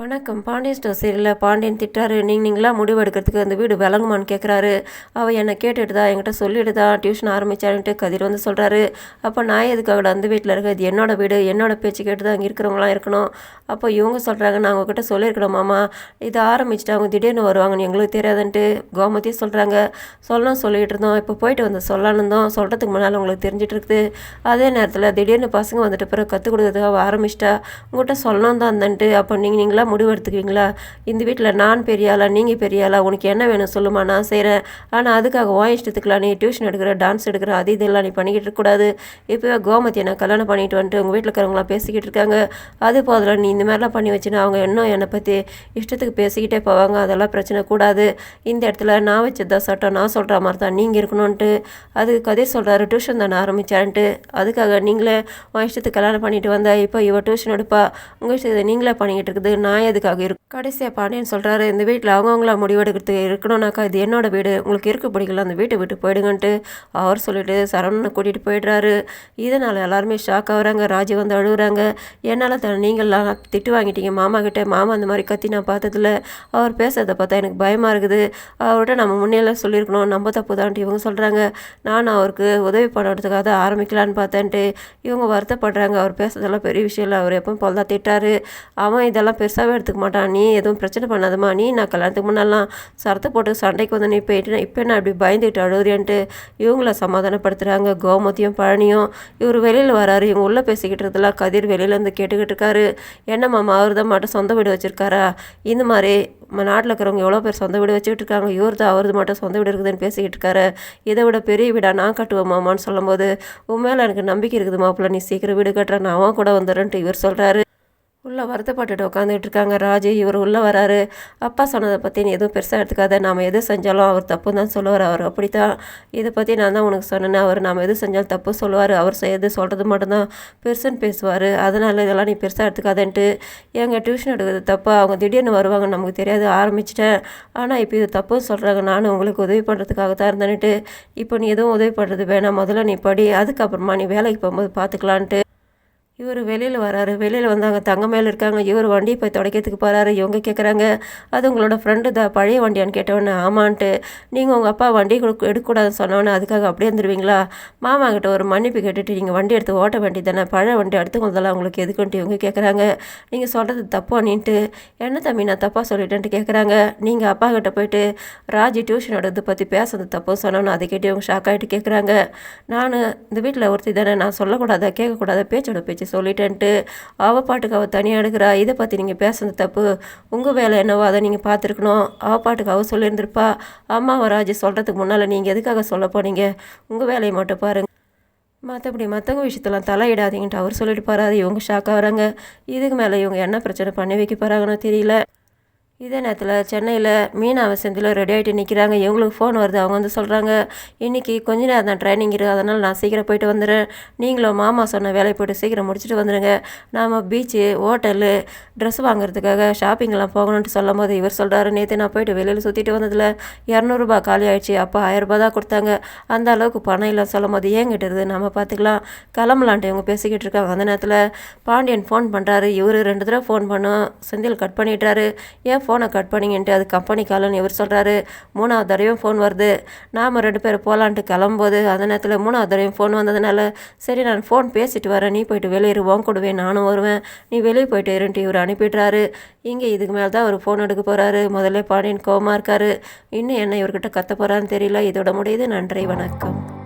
வணக்கம். பாண்டியன் ஸ்டோர் சீரியலில் பாண்டியன் திட்டாரு நீங்கள் நீங்களாக முடிவு எடுக்கிறதுக்கு அந்த வீடு விளங்குமான்னு கேட்குறாரு அவள் என்னை கேட்டுட்டு தான் என்கிட்ட சொல்லிட்டு டியூஷன் ஆரம்பிச்சான்ட்டு கதிர் வந்து சொல்கிறாரு அப்போ நான் எதுக்காக அந்த வீட்டில் இருக்க? இது என்னோட வீடு. என்னோட பேச்சு கேட்டு தான் அங்கே இருக்கிறவங்களாம் இருக்கணும். அப்போ இவங்க சொல்கிறாங்க நான் உங்ககிட்ட சொல்லியிருக்கணும் மாமா. இதை ஆரம்பிச்சுட்டு அவங்க திடீர்னு வருவாங்கன்னு எங்களுக்கு தெரியாதுன்ட்டு கோமதியும் சொல்கிறாங்க சொல்லணும் சொல்லிகிட்டு இருந்தோம். இப்போ போயிட்டு வந்து சொல்லலான்னு இருந்தோம். சொல்கிறதுக்கு முன்னால் உங்களுக்கு தெரிஞ்சிட்டு இருக்குது. அதே நேரத்தில் திடீர்னு பசங்க வந்துட்டு பிறகு கற்றுக் கொடுக்குறதுக்காக ஆரம்பிச்சிட்டா. உங்கள்கிட்ட சொல்லணும் தான் இருந்தன்ட்டு. அப்போ நீங்கள் நீங்களாம் முடிவு எடுத்துக்குவீங்களா? இந்த வீட்டில் நான் பெரிய ஆளா நீங்கள் பெரிய ஆளா உனக்கு என்ன வேணும் சொல்லுமா நான் செய்கிறேன் ஆனால் அதுக்காக உன் இஷ்டத்துக்குலாம் நீ டியூஷன் எடுக்கிற டான்ஸ் எடுக்கிற அது இதெல்லாம் நீ பண்ணிக்கிட்டு இருக்கக்கூடாது. இப்போவே கோமதி நான் கல்யாணம் பண்ணிட்டு வந்துட்டு உங்கள் வீட்டில் இருக்கிறவங்களாம் பேசிக்கிட்டு இருக்காங்க. அது போதில் நீ இந்த மாதிரிலாம் பண்ணி வச்சுன்னா அவங்க இன்னும் என்னை பற்றி இஷ்டத்துக்கு பேசிக்கிட்டே போவாங்க. அதெல்லாம் பிரச்சனை கூடாது. இந்த இடத்துல நான் வச்சதான் சட்டம். நான் சொல்கிற மாதிரி தான் நீங்கள் இருக்கணும்ன்ட்டு. அதுக்கு கதிர் சொல்கிறாரு டியூஷன் தானே ஆரம்பித்தான்ட்டு அதுக்காக நீங்களே உன் இஷ்டத்துக்கு கல்யாணம் பண்ணிட்டு வந்தா இப்போ இவ டியூஷன் எடுப்பா. உங்கள் இஷ்டத்தை நீங்களே பண்ணிக்கிட்டு இருக்குது. நான் நான் எதுக்காக இருக்கும் கடைசியாக பாண்டியன் சொல்கிறாரு இந்த வீட்டில் அவங்கவுங்களா முடிவெடுக்கிறதுக்கு இருக்கணும்னாக்கா இது என்னோட வீடு உங்களுக்கு இருக்க பிடிக்கல அந்த வீட்டை விட்டு போயிடுங்கன்ட்டு அவர் சொல்லிட்டு சரவணனை கூட்டிகிட்டு போயிடுறாரு. இதனால் எல்லாருமே ஷாக் ஆகுறாங்க ராஜி வந்து அழுகுறாங்க. என்னால் த நீங்கள்லாம் திட்டு வாங்கிட்டீங்க மாமா கிட்டே மாமா அந்த மாதிரி கத்தி நான் பார்த்ததில்ல. அவர் பேசுறதை பார்த்தா எனக்கு பயமாக இருக்குது. அவர்கிட்ட நம்ம முன்னேலாம் சொல்லியிருக்கணும் நம்ம தப்பு தான்ட்டு இவங்க சொல்கிறாங்க நான் அவருக்கு உதவி பண்ணுறதுக்காக தான் ஆரம்பிக்கலான்னு பார்த்தேன்ட்டு இவங்க வருத்தப்படுறாங்க. அவர் பேசுறதெல்லாம் பெரிய விஷயம் இல்லை அவர் எப்போ போல் தான் திட்டாரு. அவன் இதெல்லாம் பெருசாக பெருசாகவே எடுத்துக்க மாட்டான் நீ எதுவும் பிரச்சனை பண்ணாதம்மா. நீ நான் கல்யாணத்துக்கு முன்னெல்லாம் சரத்தை போட்டு சண்டைக்கு வந்து நீ போயிட்டு இப்போ நான் இப்படி பயந்துட்டு அழுகுறியான்ட்டு இவங்கள சமாதானப்படுத்துகிறாங்க கோமதியும் பழனியும் இவர் வெளியில் வராரு. இவங்க உள்ளே பேசிக்கிட்டு இருந்தெல்லாம் கதிர் வெளியிலேருந்து கேட்டுக்கிட்டு இருக்காரு. என்னம்மா அவர் தான் மட்டும் சொந்த வீடு வச்சுருக்காரா? இந்த மாதிரி நம்ம நாட்டில் இருக்கிறவங்க எவ்வளோ பேர் சொந்த வீடு வச்சுக்கிட்டு இருக்காங்க? இவர் தான் அவரது மட்டும் சொந்த வீடு இருக்குதுன்னு பேசிக்கிட்டு இருக்காரு. இதை விட பெரிய வீடாக நான் கட்டுவேன் மாமான்னு சொல்லும்போது உண்மையில எனக்கு நம்பிக்கை இருக்குது மாப்பிள்ள நீ சீக்கிரம் வீடு கட்டுற நான் அவன் கூட வந்துடுறேன்ட்டு இவர் சொல்கிறாரு உள்ளே வருத்தப்பட்டுட்டு உட்காந்துட்டு இருக்காங்க ராஜு இவர் உள்ளே வராரு. அப்பா சொன்னதை பற்றி நீ எதுவும் பெருசாக எடுத்துக்காத. நாம் எது செஞ்சாலும் அவர் தப்பு தான் சொல்லுவார். அவர் அப்படித்தான். இதை பற்றி நான் தான் உனக்கு சொன்னேன் அவர் நாம் எது செஞ்சாலும் தப்பு சொல்லுவார். அவர் செய்யறது சொல்கிறது மட்டும்தான் பெருசுன்னு பேசுவார். அதனால் இதெல்லாம் நீ பெருசாக எடுத்துக்காதன்ட்டு எங்கள் டியூஷன் எடுக்கிறது தப்பு. அவங்க திடீர்னு வருவாங்க நமக்கு தெரியாது ஆரம்பிச்சிட்டேன். ஆனால் இப்போ இது தப்புன்னு சொல்கிறாங்க நானும் உங்களுக்கு உதவி பண்ணுறதுக்காக தான் இருந்தேன்ட்டு இப்போ நீ எதுவும் உதவி பண்ணுறது வேணாம். முதல்ல நீ படி. அதுக்கப்புறமா நீ வேலைக்கு போகும்போது பார்த்துக்கலான்ட்டு இவர் வெளியில் வராரு. வெளியில் வந்து அங்கே தங்க மேலே இருக்காங்க. இவர் வண்டி போய் துடைக்கிறதுக்கு போகிறாரு இவங்க கேட்குறாங்க அது உங்களோட ஃப்ரெண்டு தான். பழைய வண்டியான்னு கேட்டவொன்னே ஆமான்ட்டு. நீங்கள் உங்கள் அப்பா வண்டி கொடுக்க எடுக்கக்கூடாதுன்னு சொன்னோன்னே அதுக்காக அப்படியே வந்துடுவீங்களா மாமா கிட்ட ஒரு மன்னிப்பு கேட்டுட்டு நீங்கள் வண்டி எடுத்து ஓட்ட வேண்டி தானே. பழைய வண்டி அடுத்தவங்களதெல்லாம் உங்களுக்கு எதுக்குன்ட்டு இவங்க கேட்குறாங்க நீங்கள் சொல்கிறது தப்பு அண்ணின்ட்டு என்ன தம்பி நான் தப்பாக சொல்லிட்டேன்ட்டு கேட்குறாங்க நீங்கள் அப்பா கிட்ட போயிட்டு ராஜி டியூஷன் எடுத்து பற்றி பேசுறது தப்பு சொன்னோன்னு அதை கேட்டு இவங்க ஷாக் ஆகிட்டு கேட்குறாங்க நான் இந்த வீட்டில் ஒருத்தி தானே. நான் சொல்லக்கூடாதா? கேட்கக்கூடாத? பேச்சோட பேச்சு சொல்லிட்டேன்ட்டு அவள் பாட்டுக்கு அவள் தனியாக எடுக்கிறா. இதை பற்றி நீங்கள் பேசுனது தப்பு. உங்கள் வேலை என்னவோ அதை நீங்கள் பார்த்துருக்கணும். அவள் பாட்டுக்கு அவள் சொல்லியிருந்திருப்பா. அம்மாவை ராஜு சொல்கிறதுக்கு முன்னால் நீங்கள் எதுக்காக சொல்ல போனீங்க? உங்கள் வேலையை மட்டும் பாருங்கள் மற்றபடி மற்றவங்க விஷயத்தெல்லாம் தலையிடாதீங்கன்ட்டு அவர் சொல்லிட்டு போகிறாரு இவங்க ஷாக்காக வராங்க. இதுக்கு மேலே இவங்க என்ன பிரச்சனை பண்ணி வைக்க போகிறாங்கன்னு தெரியல. இதே நேரத்தில் சென்னையில் மீனா வசந்தியில் ரெடி ஆகிட்டு நிற்கிறாங்க இவங்களுக்கு ஃபோன் வருது. அவங்க வந்து சொல்கிறாங்க இன்றைக்கி கொஞ்ச நேரம் தான் ட்ரைனிங் இருக்குது அதனால் நான் சீக்கிரம் போயிட்டு வந்துடுறேன். நீங்களும் மாமா சொன்ன வேலையை போய்ட்டு சீக்கிரம் முடிச்சுட்டு வந்துடுங்க நாம் பீச்சு ஹோட்டலு ட்ரெஸ் வாங்குறதுக்காக ஷாப்பிங்லாம் போகணுன்ட்டு சொல்லும் போது இவர் சொல்கிறாரு நேற்று நான் போயிட்டு வெளியில் சுற்றிட்டு வந்ததில் இரநூறுபா காலி ஆயிடுச்சு. அப்போ ஆயிரரூபா தான் கொடுத்தாங்க. அந்த அளவுக்கு பணம் இல்லை சொல்லும் போது ஏன் கிட்டது நம்ம பார்த்துக்கலாம் கிளம்பலான்ட்டு இவங்க பேசிக்கிட்டு இருக்காங்க. அந்த நேரத்தில் பாண்டியன் ஃபோன் பண்ணுறாரு இவர் ரெண்டு தடவை ஃபோன் பண்ணோம். செந்தில் கட் பண்ணிட்டாரு ஏன் ஃபோனை கட் பண்ணிங்கன்ட்டு அது கம்பெனி காலன்னு இவர் சொல்கிறாரு மூணாவது தடவையும் ஃபோன் வருது. நாம் ரெண்டு பேரும் போகலான்ட்டு கிளம்போது அந்த நேரத்தில் மூணாவது தடவையும் ஃபோன் வந்ததுனால சரி நான் ஃபோன் பேசிட்டு வரேன். நீ போயிட்டு வெளியே உன் கொடுவேன் நானும் வருவேன். நீ வெளியே போயிட்டு இருன்ட்டு இவர் அனுப்பிடுறாரு. இங்கே இதுக்கு மேலே தான் அவர் ஃபோன் எடுக்க போகிறாரு முதல்ல பாடியன் கோவமாக இருக்காரு. இன்னும் என்ன இவர்கிட்ட கத்த போகிறான்னு தெரியல. இதோட முடியுது. நன்றி. வணக்கம்.